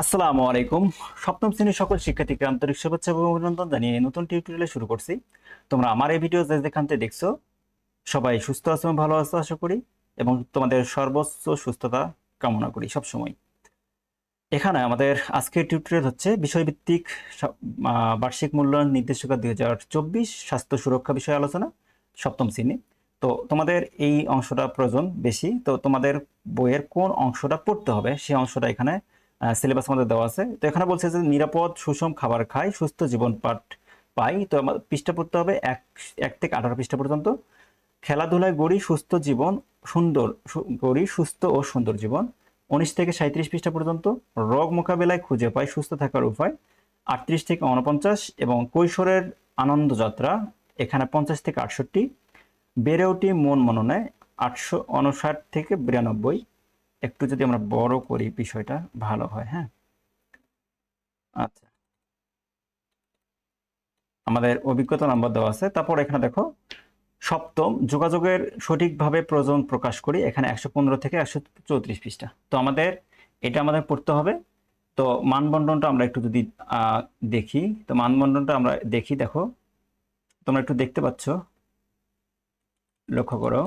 আসসালামু আলাইকুম। সপ্তম শ্রেণির সকল শিক্ষার্থীকে আন্তরিক শুভেচ্ছা এবং অভিনন্দন জানিয়ে নতুন টিউটোরিয়ালে শুরু করছি। তোমরা আমার এই ভিডিও যে যেখান দেখছ, সবাই সুস্থ আছো এবং ভালো আছো আশা করি, এবং তোমাদের সর্বোচ্চ সুস্থতা কামনা করি সব সময় এখানে আমাদের আজকের টিউটোরিয়াল হচ্ছে বিষয়ভিত্তিক বার্ষিক মূল্যায়ন নির্দেশিকা দুই হাজার চব্বিশ স্বাস্থ্য সুরক্ষা বিষয়ে আলোচনা সপ্তম শ্রেণি। তো তোমাদের এই অংশটা প্রয়োজন বেশি। তো তোমাদের বইয়ের কোন অংশটা পড়তে হবে সেই অংশটা এখানে সিলেবাস আমাদের দেওয়া আছে। তো এখানে বলছে যে নিরাপদ, সুষম খাবার খাই, সুস্থ জীবন পাঠ পাই। তো আমাদের পৃষ্ঠা পড়তে হবে এক এক থেকে আঠারো পৃষ্ঠা পর্যন্ত। খেলাধুলায় গড়ি সুস্থ জীবন, সুন্দর গড়ি সুস্থ ও সুন্দর জীবন। উনিশ থেকে সাঁত্রিশ পৃষ্ঠা পর্যন্ত। রোগ মোকাবেলায় খুঁজে পাই সুস্থ থাকার উপায়। আটত্রিশ থেকে উনপঞ্চাশ এবং কৈশোরের আনন্দ যাত্রা, এখানে পঞ্চাশ থেকে আটষট্টি। বেড়ে উঠি মন মননে, আটশো উনষাট থেকে বিরানব্বই। একটু যদি আমরা বড় করি বিষয়টা, ভালো হয় হ্যাঁ? আচ্ছা। আমাদের অভিজ্ঞতা নাম্বার দেওয়া আছে। তারপর এখানে দেখো, সপ্তম, যোগাযোগের সঠিকভাবে প্রয়োজন প্রকাশ করি, এখানে একশো পনেরো থেকে একশো চৌত্রিশ পৃষ্ঠা। তো আমাদের, এটা আমাদের পড়তে হবে। তো মানবন্ধনটা আমরা একটু যদি দেখি, তো মানবন্ধনটা আমরা দেখি, দেখো। তোমরা একটু দেখতে পাচ্ছ? লক্ষ্য করো।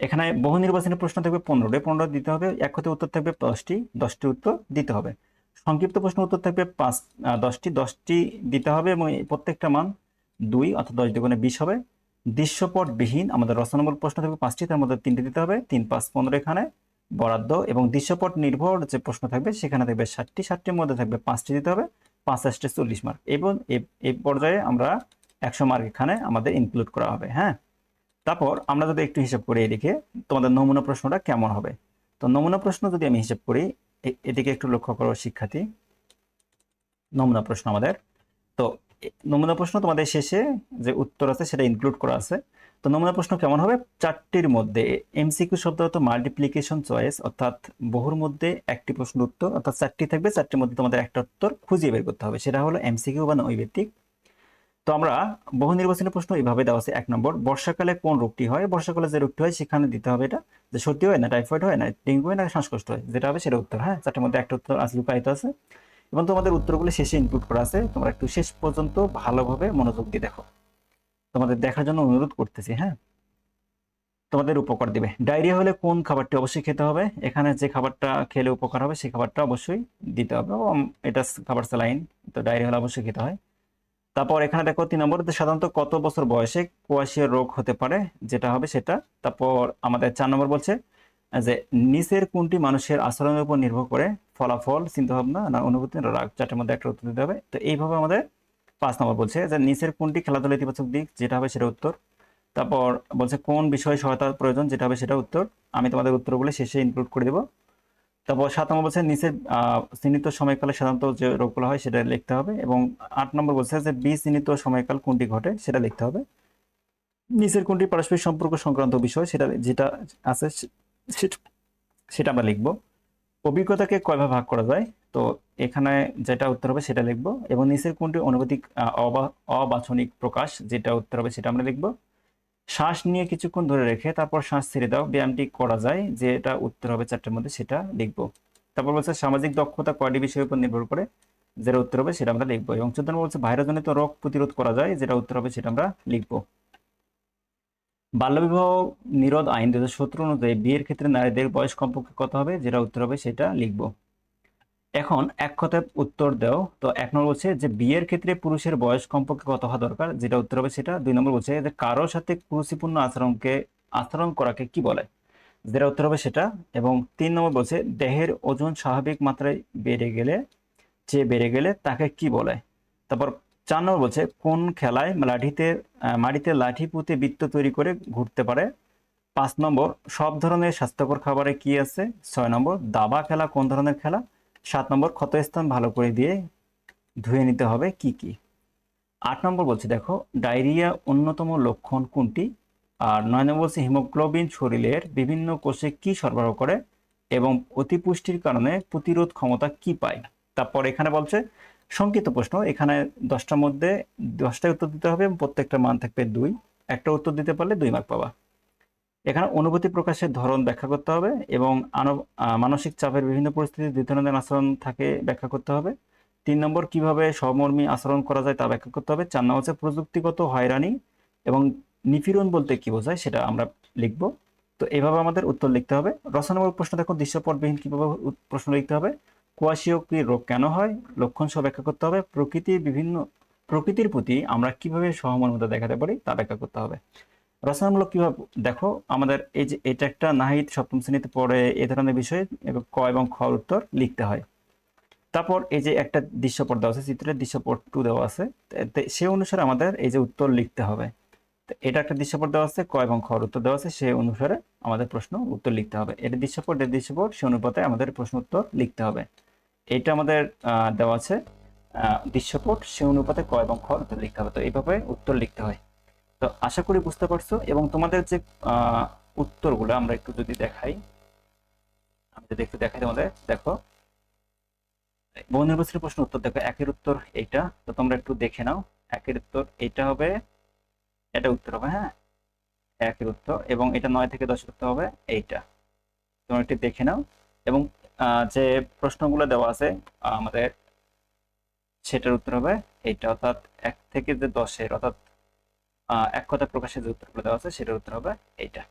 এখানে বহু নির্বাচনী প্রশ্ন থাকবে পনেরোটি পনেরো দিতে হবে, এক হতে উত্তর থাকবে দশটি দশটি উত্তর দিতে হবে। সংক্ষিপ্ত প্রশ্ন উত্তর থাকবে পাঁচ দশটি দশটি দিতে হবে এবং প্রত্যেকটা মান দুই অর্থাৎ দশ দুগুণে বিশ হবে। দৃশ্যপট বিহীন আমাদের রচনামূলক প্রশ্ন থাকবে পাঁচটি, তার মধ্যে তিনটি দিতে হবে, তিন, পাঁচ, পনেরো এখানে, বরাদ্দ এবং দৃশ্যপট নির্ভর যে প্রশ্ন থাকবে সেখানে থাকবে ষাটটি, ষাটটির মধ্যে থাকবে পাঁচটি দিতে হবে, পাঁচ আসতে চল্লিশ মার্ক এবং এই পর্যায়ে আমরা একশো মার্ক এখানে আমাদের ইনক্লুড করা হবে হ্যাঁ? তারপর আমরা যদি একটু হিসাব করি এদিকে, তোমাদের নমুনা প্রশ্নটা কেমন হবে? তো নমুনা প্রশ্ন যদি আমি হিসাব করি এদিকে একটু লক্ষ্য করো শিক্ষার্থী। নমুনা প্রশ্ন আমাদের। তো নমুনা প্রশ্ন তোমাদের শেষে যে উত্তর আছে সেটা ইনক্লুড করা আছে। তো নমুনা প্রশ্ন কেমন হবে? চারটির মধ্যে এমসিকিউ শব্দ হতো মাল্টিপ্লিকেশন চয়েস অর্থাৎ বহুর মধ্যে একটি প্রশ্ন উত্তর, অর্থাৎ চারটি থাকবে, চারটির মধ্যে তোমাদের একটা উত্তর খুঁজে বের করতে হবে। সেটা হলো এমসিকিউ বা নৈবেত্তিক তো আমরা বহু নির্বাচনী প্রশ্ন এইভাবে দেওয়া আছে। এক নম্বর, বর্ষাকালে কোন রোগটি হয়? বর্ষাকালে যে রোগটি হয়, সেখানে দিতে হবে এটা। যে সর্দি হয় না, টাইফয়েড হয় না, ডেঙ্গু হয় না, শ্বাসকষ্ট হয়, যেটা হবে সেটা উত্তর। হ্যাঁ চারটির মধ্যে একটা উত্তর আসলে লুকায়িত আছে। এবং তোমাদের উত্তরগুলো শেষে ইনক্লুড করা আছে। তোমরা একটু শেষ পর্যন্ত ভালোভাবে মনোযোগ দিয়ে দেখো। তোমাদের দেখার জন্য অনুরোধ করতেছি হ্যাঁ? তোমাদের উপকার দিবে। ডায়রিয়া হলে কোন খাবারটি অবশ্যই খেতে হবে? এখানে যে খাবারটা খেলে উপকার হবে সেই খাবারটা অবশ্যই দিতে হবে। এটা খাবার স্যালাইন, তো ডায়রিয়া হলে অবশ্যই খেতে হয়। তারপর এখানে দেখো তিন নম্বর সাধারণত কত বছর বয়সে কোয়াশিয়া রোগ হতে পারে? যেটা হবে সেটা। তারপর আমাদের চার নম্বর বলছে, যে নিচের কোনটি মানুষের আচরণের উপর নির্ভর করে? ফলাফল, চিন্তাভাবনা না অনুভূতি রাগ? চারটের মধ্যে একটা উত্তর দিতে হবে। তো এইভাবে আমাদের পাঁচ নম্বর বলছে, যে নিচের কোনটি খেলাধুলা ইতিবাচক দিক? যেটা হবে সেটা উত্তর। তারপর বলছে কোন বিষয়ে সহায়তার প্রয়োজন? যেটা হবে সেটা উত্তর। আমি তোমাদের উত্তরগুলো শেষে ইনক্লুড করে দেবো। তারপর সাত নম্বর বলছে নিচের আহ, চিহ্নিত সময়কালে সাধারণত যে রোগগুলো হয় সেটা লিখতে হবে এবং আট নম্বর বলছে যে বি চিহ্নিত সময়কাল কোনটি ঘটে সেটা লিখতে হবে। নিচের কোনটি পারস্পরিক সম্পর্ক সংক্রান্ত বিষয় সেটা যেটা আছে সেটা- আমরা লিখব। অভিজ্ঞতাকে কয়ভাবে ভাগ করা যায়? তো এখানে যেটা উত্তর হবে সেটা লিখব এবং নিচের কোনটি অনুভূতিক অবা- অবাচনিক প্রকাশ যেটা উত্তর হবে সেটা আমরা লিখব। শ্বাস নিয়ে কিছুক্ষণ ধরে রেখে তারপর শ্বাস ছেড়ে দাও। ব্যায়ামটি করা যায় যেটা উত্তর হবে চারটের মধ্যে সেটা লিখব। তারপর বলছে সামাজিক দক্ষতা কয়টি বিষয়ের উপর নির্ভর করে? যেটা উত্তর হবে সেটা আমরা লিখব এবং চোদ্দ বলছে ভাইরাসজনিত রোগ প্রতিরোধ করা যায়, যেটা উত্তর হবে সেটা আমরা লিখব। বাল্যবিবাহ নিরোধ আইন দু হাজার সতেরো অনুযায়ী বিয়ের ক্ষেত্রে নারীদের বয়স কমপক্ষে কত হবে? যেটা উত্তর হবে সেটা লিখব। এখন এক কথায় উত্তর দাও। তো এক নম্বর বলছে যে, বিয়ের ক্ষেত্রে পুরুষের বয়স কমপক্ষে কত হওয়া দরকার? যেটা উত্তর হবে সেটা দুই নম্বর বলছে যে কারোর সাথে কুরুচিপূর্ণ আচরণকে, আচরণ করাকে কি বলে? যেটা উত্তর হবে সেটা। এবং তিন নম্বর বলছে, দেহের ওজন স্বাভাবিক মাত্রায় বেড়ে গেলে, চেয়ে বেড়ে গেলে তাকে কি বলে? তারপর চার নম্বর বলছে, কোন খেলায় লাঠিতে মাটিতে লাঠি পুঁতে বৃত্ত তৈরি করে ঘুরতে পারে? পাঁচ নম্বর, সব ধরনের স্বাস্থ্যকর খাবারে কি আছে? ছয় নম্বর, দাবা খেলা কোন ধরনের খেলা? সাত নম্বর ক্ষতস্থান ভালো করে দিয়ে ধুয়ে নিতে হবে কি কি? আট নম্বর বলছে, দেখো, ডায়রিয়া অন্যতম লক্ষণ কোনটি? আর নয় নম্বর বলছে, হিমোগ্লোবিন শরীরের বিভিন্ন কোষে কি সরবরাহ করে এবং অতিপুষ্টির কারণে প্রতিরোধ ক্ষমতা কি পায়? তারপর এখানে বলছে, সংক্ষিপ্ত প্রশ্ন, এখানে দশটার মধ্যে দশটায় উত্তর দিতে হবে এবং প্রত্যেকটা মান থাকবে দুই। একটা উত্তর দিতে পারলে দুই মার্ক পাবা। এখানে অনুভূতি প্রকাশের ধরন ব্যাখ্যা করতে হবে এবং মানসিক চাপের বিভিন্ন পরিস্থিতিতে দুই ধরনের আচরণ থাকে ব্যাখ্যা করতে হবে। তিন নম্বর, কীভাবে সহমর্মী আচরণ করা যায় তা ব্যাখ্যা করতে হবে। চার নম্বর হচ্ছে প্রযুক্তিগত হয়রানি এবং নিপীড়ন বলতে কি বোঝায় সেটা আমরা লিখব। তো এভাবে আমাদের উত্তর লিখতে হবে। রচনামূলক প্রশ্ন, দেখো দৃশ্যপটবিহীন কীভাবে প্রশ্ন লিখতে হবে। কোয়াশিয়কী রোগ কেন হয়? লক্ষণ সহ ব্যাখ্যা করতে হবে। প্রকৃতির বিভিন্ন, প্রকৃতির প্রতি আমরা কীভাবে সহমর্মিতা দেখাতে পারি তা ব্যাখ্যা করতে হবে। রচনামূলক কীভাবে, দেখো, আমাদের এই যে এটা একটা নাহিদ সপ্তম শ্রেণীতে পড়ে এ ধরনের বিষয়ে এবং ক এবং খ উত্তর লিখতে হয়। তারপর এই যে একটা দৃশ্যপট দেওয়া আছে চিত্রের দৃশ্যপট টু দেওয়া আছে সে অনুসারে আমাদের এই যে উত্তর লিখতে হবে। এটা একটা দৃশ্যপট দেওয়া আছে, ক এবং খ উত্তর দেওয়া আছে, সে অনুসারে আমাদের প্রশ্ন উত্তর লিখতে হবে। এটা দৃশ্যপট এর দৃশ্যপট, সে অনুপাতে আমাদের প্রশ্ন উত্তর লিখতে হবে। এটা আমাদের দেওয়া আছে দৃশ্যপট, সে অনুপাতে ক এবং খ উত্তর লিখতে হবে। তো এইভাবে উত্তর লিখতে হয়। তো আশা করি বুঝতে পারছ এবং তোমাদের যে উত্তরগুলো আমরা একটু যদি দেখাই, আমি যদি একটু দেখাই তোমাদের, দেখো। বহু নির্বাচনী প্রশ্ন উত্তর, দেখো, একের উত্তর এইটা, তো তোমরা একটু দেখে নাও, একের উত্তর এইটা হবে, এটা উত্তর হবে হ্যাঁ? একের উত্তর এবং এটা নয় থেকে দশের উত্তর হবে এইটা। তোমরা একটু দেখে নাও এবং যে প্রশ্নগুলো দেওয়া আছে, আমাদের, সেটার উত্তর হবে এইটা, অর্থাৎ এক থেকে যে দশের, অর্থাৎ এক কথা প্রকাশের যে উত্তরগুলো দেওয়া আছে সেটার উত্তর হবে এইটা।